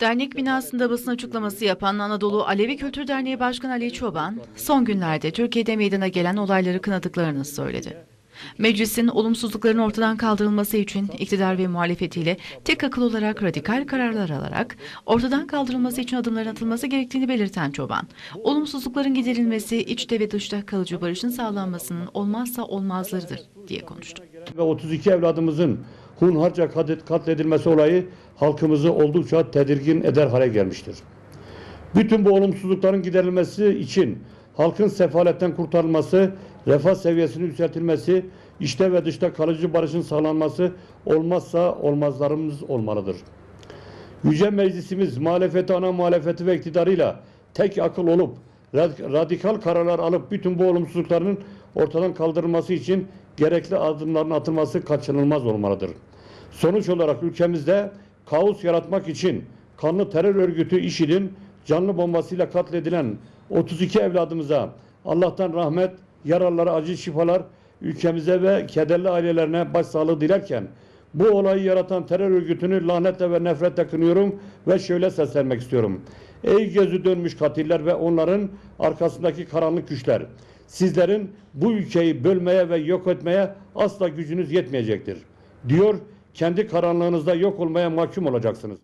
Dernek binasında basın açıklaması yapan Anadolu Alevi Kültür Derneği Başkanı Ali Çoban, son günlerde Türkiye'de meydana gelen olayları kınadıklarını söyledi. Meclisin olumsuzlukların ortadan kaldırılması için iktidar ve muhalefetiyle tek akıl olarak radikal kararlar alarak ortadan kaldırılması için adımların atılması gerektiğini belirten Çoban, olumsuzlukların giderilmesi, içte ve dışta kalıcı barışın sağlanmasının olmazsa olmazlarıdır diye konuştu. ve 32 evladımızın hunharca kat- katledilmesi olayı halkımızı oldukça tedirgin eder hale gelmiştir. Bütün bu olumsuzlukların giderilmesi için halkın sefaletten kurtarılması, refah seviyesinin yükseltilmesi, işte ve dışta kalıcı barışın sağlanması olmazsa olmazlarımız olmalıdır. Yüce Meclisimiz muhalefeti ana muhalefeti ve iktidarıyla tek akıl olup rad- radikal kararlar alıp bütün bu olumsuzlukların ortadan kaldırılması için gerekli adımların atılması kaçınılmaz olmalıdır. Sonuç olarak ülkemizde kaos yaratmak için kanlı terör örgütü IŞİD'in canlı bombasıyla katledilen 32 evladımıza Allah'tan rahmet, yaralılara acil şifalar, ülkemize ve kederli ailelerine başsağlığı dilerken bu olayı yaratan terör örgütünü lanetle ve nefretle kınıyorum ve şöyle seslenmek istiyorum. Ey gözü dönmüş katiller ve onların arkasındaki karanlık güçler. Sizlerin bu ülkeyi bölmeye ve yok etmeye asla gücünüz yetmeyecektir. Diyor, kendi karanlığınızda yok olmaya mahkum olacaksınız.